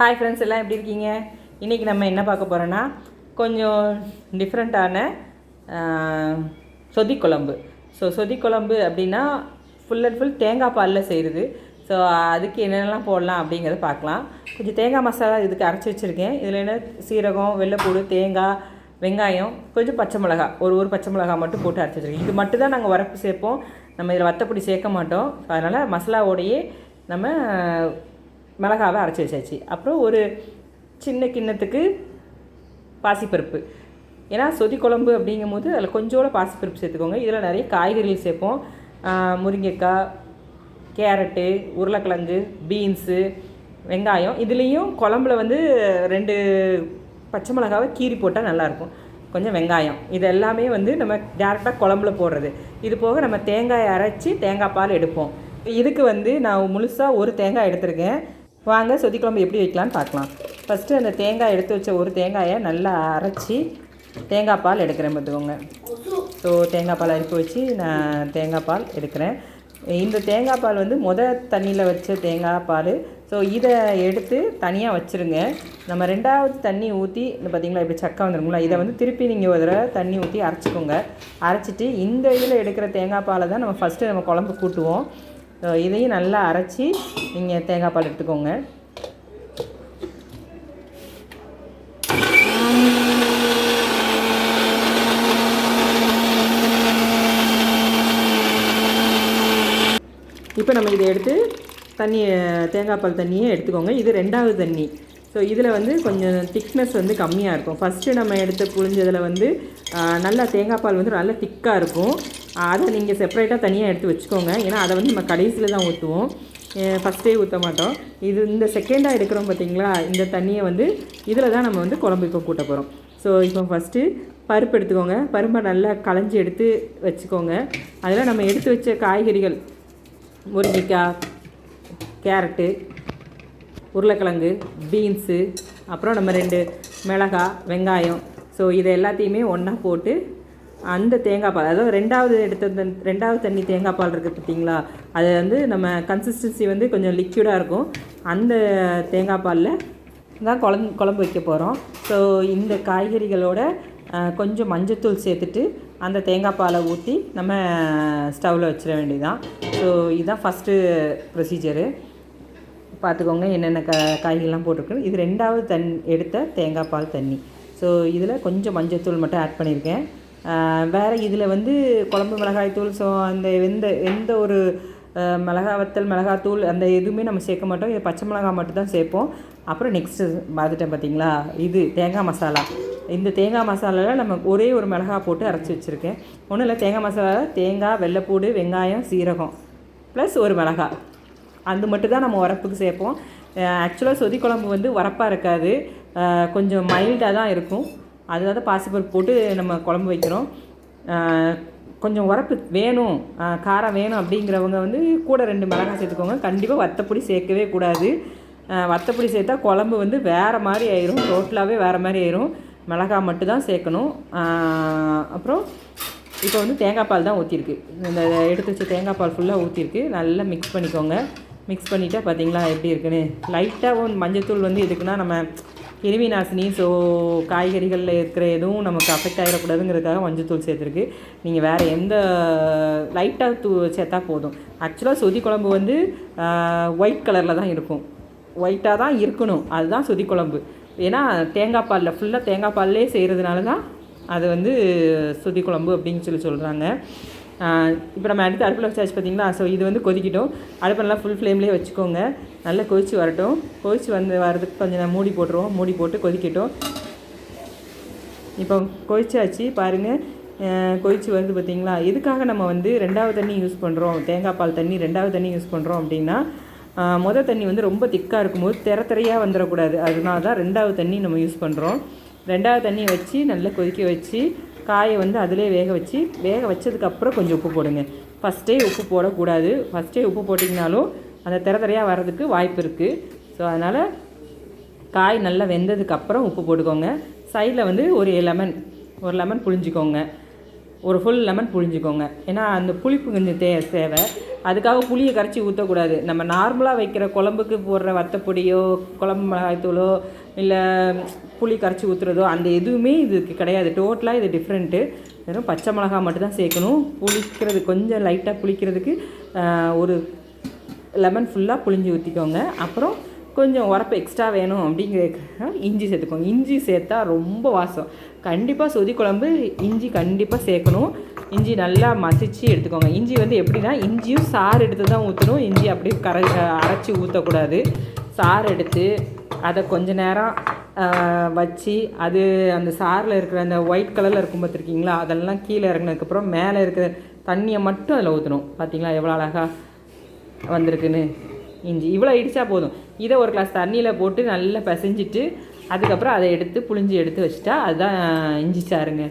Hi friends எல்லாம் எப்படி இருக்கீங்க? இன்றைக்கி நம்ம என்ன பார்க்க போகிறோன்னா கொஞ்சம் டிஃப்ரெண்ட்டான சொதி குழம்பு ஸோ சொதி குழம்பு அப்படின்னா ஃபுல் அண்ட் ஃபுல் தேங்காய் பாலில் செய்கிறது ஸோ அதுக்கு என்னென்னலாம் போடலாம் அப்படிங்கிறத பார்க்கலாம். கொஞ்சம் தேங்காய் மசாலா இதுக்கு அரைச்சி வச்சுருக்கேன். இதில் என்ன? சீரகம் வெள்ளைப்பூடு தேங்காய் வெங்காயம் கொஞ்சம் பச்சை மிளகா ஒரு ஒரு பச்சை மிளகா மட்டும் போட்டு அரைச்சி வச்சுருக்கேன். இது மட்டும் தான் நாங்கள் வரப்பு சேர்ப்போம். நம்ம இதில் வத்தப்பொடி சேர்க்க மாட்டோம். அதனால் மசாலாவோடையே நம்ம மிளகாவை அரைச்சி வச்சாச்சு. அப்புறம் ஒரு சின்ன கிண்ணத்துக்கு பாசிப்பருப்பு. ஏன்னா சொதி குழம்பு அப்படிங்கும் போது அதில் கொஞ்சோட பாசிப்பருப்பு சேர்த்துக்கோங்க. இதில் நிறைய காய்கறிகள் சேர்ப்போம். முருங்கைக்காய் கேரட்டு உருளைக்கிழங்கு பீன்ஸு வெங்காயம். இதுலேயும் குழம்புல வந்து ரெண்டு பச்சை மிளகாவை கீறி போட்டால் நல்லாயிருக்கும். கொஞ்சம் வெங்காயம். இது எல்லாமே வந்து நம்ம டேரெக்டாக குழம்புல போடுறது. இது போக நம்ம தேங்காயை அரைச்சி தேங்காய் பால் எடுப்போம். இதுக்கு வந்து நான் முழுசாக ஒரு தேங்காய் எடுத்திருக்கேன். வாங்க சொதி குழம்பு எப்படி வைக்கலான்னு பார்க்கலாம். ஃபஸ்ட்டு அந்த தேங்காய் எடுத்து வச்ச ஒரு தேங்காயை நல்லா அரைச்சி தேங்காய் பால் எடுக்கிறேன் பார்த்துக்கோங்க. ஸோ தேங்காய் பால் அரைப்பி வச்சு நான் தேங்காய் பால் எடுக்கிறேன். இந்த தேங்காய் பால் வந்து முத தண்ணியில் வச்ச தேங்காய் பால். ஸோ இதை எடுத்து தனியாக வச்சுருங்க. நம்ம ரெண்டாவது தண்ணி ஊற்றி இந்த பார்த்தீங்களா இப்படி சக்கை வந்துருங்களா இதை வந்து திருப்பி நீங்கள் ஒரு தடவை தண்ணி ஊற்றி அரைச்சிக்கோங்க. அரைச்சிட்டு இந்த இதில் எடுக்கிற தேங்காய் பாலை தான் நம்ம ஃபஸ்ட்டு நம்ம குழம்பு கூட்டுவோம். இதையும் நல்லா அரைச்சி நீங்கள் தேங்காய் பால் எடுத்துக்கோங்க. இப்போ நம்ம இதை எடுத்து தண்ணி தேங்காய் பால் தண்ணியை எடுத்துக்கோங்க. இது ரெண்டாவது தண்ணி. ஸோ இதில் வந்து கொஞ்சம் திக்னஸ் வந்து கம்மியாக இருக்கும். ஃபஸ்ட்டு நம்ம எடுத்து புழிஞ்சதில் வந்து நல்லா தேங்காய் பால் வந்து நல்லா திக்காக இருக்கும். அதை நீங்கள் செப்பரேட்டாக தனியாக எடுத்து வச்சுக்கோங்க. ஏன்னா அதை வந்து நம்ம கடைசியில் தான் ஊற்றுவோம் ஃபஸ்ட்டே ஊற்ற மாட்டோம். இது இந்த செகண்டாக எடுக்கிறோம் பார்த்தீங்களா இந்த தண்ணியை வந்து இதில் தான் நம்ம வந்து குழம்பு இப்போ கூட்ட போகிறோம் ஸோ இப்போ ஃபஸ்ட்டு பருப்பு எடுத்துக்கோங்க. பருப்பை நல்லா களைஞ்சி எடுத்து வச்சுக்கோங்க. அதில் நம்ம எடுத்து வச்ச காய்கறிகள் முருங்கைக்காய் கேரட்டு உருளைக்கிழங்கு பீன்ஸு அப்புறம் நம்ம ரெண்டு மிளகாய் வெங்காயம். ஸோ இதை எல்லாத்தையுமே ஒன்றா போட்டு அந்த தேங்காய் பால் அதாவது ரெண்டாவது எடுத்த ரெண்டாவது தண்ணி தேங்காய் பால் இருக்குது பார்த்தீங்களா? அது வந்து நம்ம கன்சிஸ்டன்சி வந்து கொஞ்சம் லிக்யூடாக இருக்கும். அந்த தேங்காய் பாலில் தான் குழம்பு குழம்பு வைக்க போகிறோம் ஸோ இந்த காய்கறிகளோட கொஞ்சம் மஞ்சத்தூள் சேர்த்துட்டு அந்த தேங்காய் பாலை ஊற்றி நம்ம ஸ்டவ்வில் வச்சிட வேண்டியதுதான். ஸோ இதுதான் ஃபஸ்ட்டு ப்ரொசீஜரு பார்த்துக்கோங்க என்னென்ன க காய்கறிலாம் போட்டிருக்கு இது ரெண்டாவது தண் எடுத்த தேங்காய் பால் தண்ணி. ஸோ இதில் கொஞ்சம் மஞ்சத்தூள் மட்டும் ஆட் பண்ணியிருக்கேன். வேறு இதில் வந்து குழம்பு மிளகாய் தூள் ஸோ அந்த எந்த எந்த ஒரு மிளகா வத்தல் மிளகாத்தூள் அந்த எதுவுமே நம்ம சேர்க்க மாட்டோம். இது பச்சை மிளகாய் மட்டும் தான் சேர்ப்போம். அப்புறம் நெக்ஸ்ட்டு பார்த்துட்டேன் பார்த்தீங்களா இது தேங்காய் மசாலா. இந்த தேங்காய் மசாலாவில் நம்ம ஒரே ஒரு மிளகா போட்டு அரைச்சி வச்சுருக்கேன். ஒன்றும் இல்லை தேங்காய் மசாலாவில் தேங்காய் வெள்ளைப்பூடு வெங்காயம் சீரகம் ப்ளஸ் ஒரு மிளகாய் அது மட்டும் தான் நம்ம உரப்புக்கு சேர்ப்போம். ஆக்சுவலாக சொதி குழம்பு வந்து உரப்பாக இருக்காது. கொஞ்சம் மைல்டாக தான் இருக்கும். அதனால தான் பாசிப்பருப்பு போட்டு நம்ம குழம்பு வைக்கிறோம். கொஞ்சம் உரப்பு வேணும். காரம் வேணும் அப்படிங்கிறவங்க வந்து கூட ரெண்டு மிளகாய் சேர்த்துக்கோங்க. கண்டிப்பாக வத்தப்பொடி சேர்க்கவே கூடாது. வத்தப்பொடி சேர்த்தா குழம்பு வந்து வேறு மாதிரி ஆயிரும். டோட்டலாகவே வேறு மாதிரி ஆயிரும். மிளகாய் மட்டும் தான் சேர்க்கணும் அப்புறம் இப்போ வந்து தேங்காய் பால் தான் ஊற்றிருக்கு இந்த எடுத்து வச்ச தேங்காய் பால் ஃபுல்லாக ஊற்றிருக்கு நல்லா மிக்ஸ் பண்ணிக்கோங்க. மிக்ஸ் பண்ணிட்டா பார்த்தீங்களா எப்படி இருக்குன்னு? லைட்டாக மஞ்சத்தூள் வந்து எதுக்குன்னா நம்ம கிருமி நாசினி ஸோ காய்கறிகளில் இருக்கிற எதுவும் நமக்கு அஃபெக்ட் ஆகிடக்கூடாதுங்கிறதுக்காக மஞ்சத்தூள் சேர்த்துருக்கு. நீங்கள் வேறு எந்த லைட்டாக தூ சேர்த்தா போதும். ஆக்சுவலாக சொதி குழம்பு வந்து ஒயிட் கலரில் தான் இருக்கும். ஒயிட்டாக தான் இருக்கணும். அதுதான் சொதி குழம்பு. ஏன்னா தேங்காய் பாலில் ஃபுல்லாக தேங்காய் பால்லே செய்கிறதுனால தான் அது வந்து சுதி குழம்பு அப்படின்னு சொல்லி சொல்கிறாங்க இப்போ நம்ம அடுத்து அடுப்பில் வச்சாச்சு பார்த்தீங்களா ஸோ இது வந்து கொதிக்கட்டும். அடுப்பை நல்லா ஃபுல் ஃப்ளேம்லேயே வச்சுக்கோங்க. நல்லா கொதிச்சு வரட்டும். கொதிச்சு வந்து வரதுக்கு கொஞ்சம் நேரம் மூடி போட்டுருவோம். மூடி போட்டு கொதிக்கட்டும். இப்போ கொதிச்சாச்சு. பாருங்கள் கொதிச்சு வருது பார்த்தீங்களா எதுக்காக நம்ம வந்து ரெண்டாவது தண்ணி யூஸ் பண்ணுறோம் தேங்காய் பால் தண்ணி ரெண்டாவது தண்ணி யூஸ் பண்ணுறோம் அப்படின்னா மொதல் தண்ணி வந்து ரொம்ப திக்காக இருக்கும்போது திற திரையாக வந்துடக்கூடாது அதனால தான் ரெண்டாவது தண்ணி நம்ம யூஸ் பண்ணுறோம் ரெண்டாவது தண்ணியை வச்சு நல்லா கொதிக்க வச்சு காயை வந்து அதிலே வேக வச்சு வேக வச்சதுக்கப்புறம் கொஞ்சம் உப்பு போடுங்க. ஃபஸ்ட்டே உப்பு போடக்கூடாது. ஃபஸ்ட்டே உப்பு போட்டிங்கனாலும் அந்த திற திரையாக வர்றதுக்கு வாய்ப்பு இருக்குது ஸோ அதனால் காய் நல்லா வெந்ததுக்கப்புறம் உப்பு போட்டுக்கோங்க. சைடில் வந்து ஒரு லெமன் ஒரு லெமன் புழிஞ்சிக்கோங்க. ஒரு ஃபுல் லெமன் புழிஞ்சிக்கோங்க. ஏன்னா அந்த புளிப்பு கொஞ்சம் தே தேவை. அதுக்காக புளியை கரைச்சி ஊற்றக்கூடாது நம்ம நார்மலாக வைக்கிற குழம்புக்கு போடுற வத்தப்பொடியோ குழம்பு மிளகாய்த்தூளோ இல்லை புளி கரைச்சி ஊற்றுறதோ அந்த எதுவுமே இதுக்கு கிடையாது. டோட்டலாக இது டிஃப்ரெண்ட்டு வெறும் பச்சை மிளகா மட்டும்தான் சேர்க்கணும். புளிக்கிறது கொஞ்சம் லைட்டாக புளிக்கிறதுக்கு ஒரு லெமன் ஃபுல்லாக புளிஞ்சு ஊற்றிக்கோங்க அப்புறம் கொஞ்சம் உரப்பு எக்ஸ்ட்ரா வேணும் அப்படிங்கிறதுக்காக இஞ்சி சேர்த்துக்கோங்க. இஞ்சி சேர்த்தா ரொம்ப வாசம். கண்டிப்பாக சொதி குழம்பு இஞ்சி கண்டிப்பாக சேர்க்கணும். இஞ்சி நல்லா மசிச்சு எடுத்துக்கோங்க. இஞ்சி வந்து எப்படின்னா இஞ்சியும் சாறு எடுத்து தான் ஊற்றணும் இஞ்சி அப்படியே கரை அரைச்சி ஊற்றக்கூடாது சாறு எடுத்து அதை கொஞ்ச நேரம் வச்சு அது அந்த சாரில் இருக்கிற அந்த ஒயிட் கலரில் இருக்கும் பார்த்துருக்கீங்களா? அதெல்லாம் கீழே இறங்கினதுக்கப்புறம் மேலே இருக்கிற தண்ணியை மட்டும் அதில் ஊற்றணும் பார்த்தீங்களா? எவ்வளோ அழகாக வந்திருக்குன்னு. இஞ்சி இவ்வளோ இடித்தா போதும். இதை ஒரு கிளாஸ் தண்ணியில் போட்டு நல்லா பிசைஞ்சிட்டு அதுக்கப்புறம் அதை எடுத்து புளிஞ்சு எடுத்து வச்சுட்டா அதுதான் இஞ்சி சாறுங்க.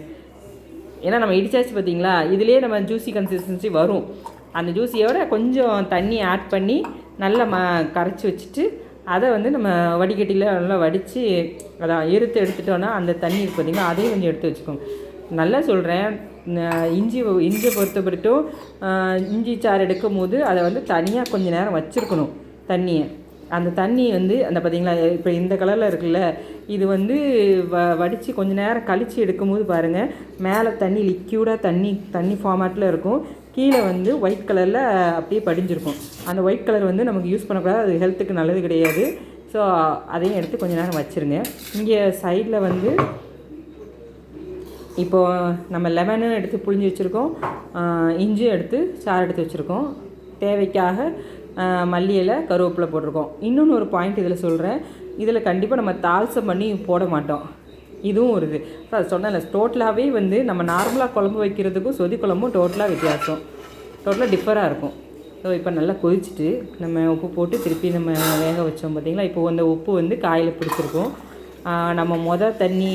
ஏன்னா நம்ம இடிச்சாச்சு பார்த்தீங்களா இதுலேயே நம்ம ஜூஸி கன்சிஸ்டன்சி வரும். அந்த ஜூஸியோட கொஞ்சம் தண்ணி ஆட் பண்ணி நல்லா ம கரைச்சி வச்சுட்டு அதை வந்து நம்ம வடிகட்டியில் நல்லா வடித்து அதான் எறுத்து எடுத்துட்டோன்னா அந்த தண்ணி இருக்கு பார்த்தீங்களா அதையும் கொஞ்சம் எடுத்து வச்சுக்கோங்க. நல்லா சொல்கிறேன் இஞ்சி இஞ்சியை பொறுத்த வரைக்கும் இஞ்சி சாறு எடுக்கும் போது அதை வந்து தனியாக கொஞ்சம் நேரம் வச்சுருக்கணும் தண்ணியை. அந்த தண்ணி வந்து அந்த பார்த்தீங்களா இப்போ இந்த கலரில் இருக்குல்ல இது வந்து வ வடித்து கொஞ்ச நேரம் கழித்து எடுக்கும்போது பாருங்கள் மேலே தண்ணி லிக்யூடாக தண்ணி தண்ணி ஃபார்மேட்டில் இருக்கும். கீழே வந்து ஒயிட் கலரில் அப்படியே படிஞ்சிருக்கும். அந்த ஒயிட் கலர் வந்து நமக்கு யூஸ் பண்ணக்கூடாது அது ஹெல்த்துக்கு நல்லது கிடையாது. ஸோ அதையும் எடுத்து கொஞ்ச நேரம் வச்சுருங்க. இங்கே சைடில் வந்து இப்போது நம்ம லெமனும் எடுத்து புழிஞ்சு வச்சுருக்கோம். இஞ்சியும் எடுத்து சாறு எடுத்து வச்சுருக்கோம். தேவைக்காக மல்லி இலை கருவேப்பிலை போட்டிருக்கோம். இன்னொன்று ஒரு பாயிண்ட் இதில் சொல்கிறேன் இதில் கண்டிப்பாக நம்ம தால்சம் பண்ணி போட மாட்டோம். இதுவும் ஒரு இது. அது சொன்னேன்ல டோட்டலாகவே வந்து நம்ம நார்மலாக குழம்பு வைக்கிறதுக்கும் சொதி குழம்பும் டோட்டலாக வித்தியாசம். டோட்டலாக டிஃபராக இருக்கும். ஸோ இப்போ நல்லா கொதிச்சுட்டு நம்ம உப்பு போட்டு திருப்பி நம்ம வேக வச்சோம் பார்த்தீங்களா இப்போ அந்த உப்பு வந்து காயில் பிடிச்சிருக்கும். நம்ம மொதல் தண்ணி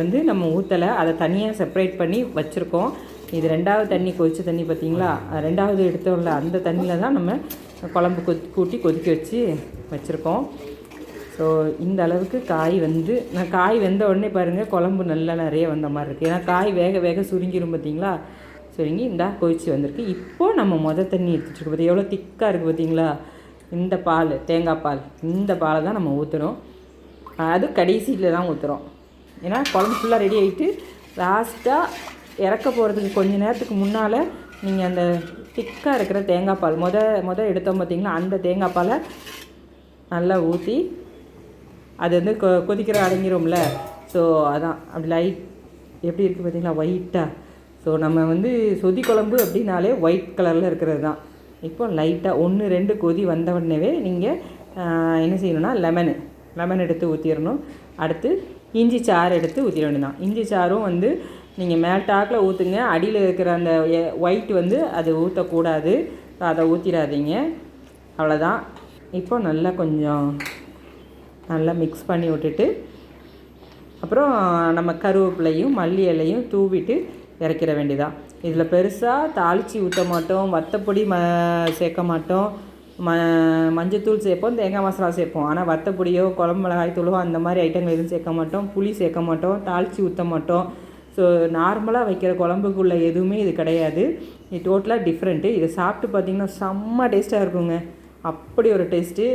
வந்து நம்ம ஊற்றலை அதை தனியாக செப்பரேட் பண்ணி வச்சுருக்கோம். இது ரெண்டாவது தண்ணி கொதித்த தண்ணி பார்த்தீங்களா ரெண்டாவது எடுத்தோம்ல அந்த தண்ணியில் தான் நம்ம குழம்பு கொதி கூட்டி கொதிக்க வச்சு வச்சுருக்கோம். ஸோ இந்த அளவுக்கு காய் வந்து நான் காய் வெந்த உடனே பாருங்கள் குழம்பு நல்லா நிறைய வந்த மாதிரி இருக்குது ஏன்னா காய் வேக வேக சுருங்கிரும் பார்த்தீங்களா சுருங்கி இந்தா கொதிச்சு வந்திருக்கு. இப்போது நம்ம மொதல் தண்ணி எடுத்துட்டு பார்த்தி எவ்வளோ திக்காக இருக்குது பார்த்தீங்களா இந்த பால் தேங்காய் பால். இந்த பாலை தான் நம்ம ஊற்றுறோம் அது கடைசியில் தான் ஊற்றுறோம் ஏன்னா குழம்பு ஃபுல்லாக ரெடி ஆகிட்டு லாஸ்ட்டாக இறக்க போகிறதுக்கு கொஞ்ச நேரத்துக்கு முன்னால் நீங்கள் அந்த திக்காக இருக்கிற தேங்காய் பால் மொத மொதல் எடுத்தோம் பார்த்திங்கன்னா அந்த தேங்காய் பாலை நல்லா ஊற்றி அது வந்து கொ கொதிக்கிற அடங்கிரும்ல. ஸோ அதான் அப்படி லைட் எப்படி இருக்குது பார்த்தீங்களா ஒயிட்டாக ஸோ நம்ம வந்து சொதி குழம்பு அப்படின்னாலே ஒயிட் கலரில் இருக்கிறது தான். இப்போ லைட்டாக ஒன்று ரெண்டு கொதி வந்த உடனேவே நீங்கள் என்ன செய்யணும்னா லெமனு லெமன் எடுத்து ஊற்றிடணும் அடுத்து இஞ்சி சாறு எடுத்து ஊற்றிட வேண்டியதான் இஞ்சி சாறும் வந்து நீங்கள் மேல்டாக்கில் ஊற்றுங்க அடியில் இருக்கிற அந்த ஒயிட் வந்து அது ஊற்றக்கூடாது அதை ஊற்றிடாதீங்க அவ்வளோதான் இப்போ நல்லா கொஞ்சம் நல்லா மிக்ஸ் பண்ணி விட்டுட்டு அப்புறம் நம்ம கருவேப்பிலையும் மல்லி இலையும் தூவிட்டு இறக்கிற வேண்டியதான் இதில் பெருசாக தாளித்து ஊற்ற மாட்டோம். வத்தப்பொடி ம சேர்க்க மாட்டோம். ம மஞ்சத்தூள் சேர்ப்போம். தேங்காய் மசாலா சேர்ப்போம். ஆனால் வத்தப்பொடியோ குழம்பு மிளகாய் தூளோ அந்த மாதிரி ஐட்டங்கள் எதுவும் சேர்க்க மாட்டோம். புளி சேர்க்க மாட்டோம். தாளித்து ஊற்ற மாட்டோம். ஸோ நார்மலாக வைக்கிற குழம்புக்குள்ள எதுவுமே இது கிடையாது. இது டோட்டலாக டிஃப்ரெண்ட்டு இதை சாப்பிட்டு பார்த்தீங்கன்னா செம்ம டேஸ்ட்டாக இருக்குங்க. அப்படி ஒரு டேஸ்ட்டு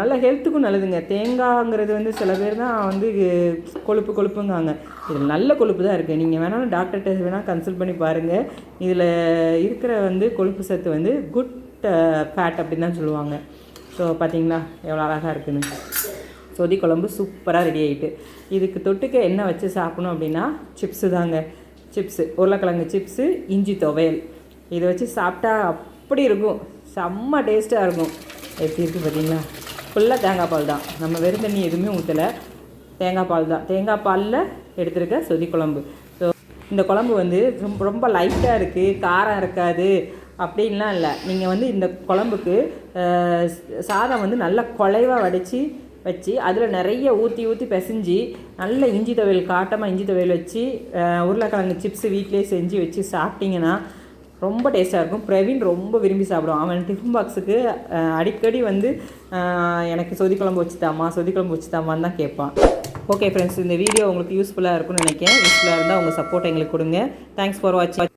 நல்ல ஹெல்த்துக்கும் நல்லதுங்க. தேங்காய்ங்கிறது வந்து சில பேர் தான் வந்து கொழுப்பு கொழுப்புங்காங்க. இதில் நல்ல கொழுப்பு தான் இருக்குது நீங்கள் வேணாலும் டாக்டர்கிட்ட வேணால் கன்சல்ட் பண்ணி பாருங்கள் இதில் இருக்கிற வந்து கொழுப்பு சத்து வந்து குட் ஃபேட் அப்படின்னு தான் சொல்லுவாங்க. ஸோ பார்த்தீங்களா? எவ்வளோ அழகாக இருக்குன்னு. சொதி குழம்பு சூப்பராக ரெடி ஆகிட்டு இதுக்கு தொட்டுக்க என்ன வச்சு சாப்பிடணும் அப்படின்னா சிப்ஸு தாங்க. சிப்ஸு உருளைக்கிழங்கு சிப்ஸு இஞ்சி துவையல். இதை வச்சு சாப்பிட்டா அப்படி இருக்கும். செம்ம டேஸ்ட்டாக இருக்கும். எப்படி இருக்குது பார்த்தீங்களா? ஃபுல்லாக தேங்காய் பால் தான். நம்ம வெறும் தண்ணி எதுவுமே ஊற்றலை தேங்காய் பால் தான். தேங்காய் பாலில் எடுத்துருக்க சொதி குழம்பு. ஸோ இந்த குழம்பு வந்து ரொம்ப ரொம்ப லைட்டாக இருக்குது காரம் இருக்காது அப்படின்லாம் இல்லை. நீங்கள் வந்து இந்த குழம்புக்கு சாதம் வந்து நல்லா குலைவாக வடித்து வச்சு அதில் நிறைய ஊற்றி ஊற்றி பிசைஞ்சு நல்ல இஞ்சி துவையல் காட்டமாக இஞ்சி துவையல் வச்சு உருளைக்கிழங்கு சிப்ஸு வீட்டிலே செஞ்சு வச்சு சாப்பிட்டிங்கன்னா ரொம்ப டேஸ்ட்டாக இருக்கும். பிரவீன் ரொம்ப விரும்பி சாப்பிடுவான். அவன் டிஃபன் பாக்ஸுக்கு அடிக்கடி வந்து எனக்கு சொதி குழம்பு வச்சுதாம்மா சொதி குழம்பு வச்சுதாம்மான்னு தான் கேட்பான். ஓகே ஃப்ரெண்ட்ஸ் இந்த வீடியோ உங்களுக்கு யூஸ்ஃபுல்லாக இருக்கும்னு நினைக்கிறேன். யூஸ்ஃபுல்லாக இருந்தால் உங்கள் சப்போர்ட் எங்களுக்கு கொடுங்க. தேங்க்ஸ் ஃபார் வாட்சிங்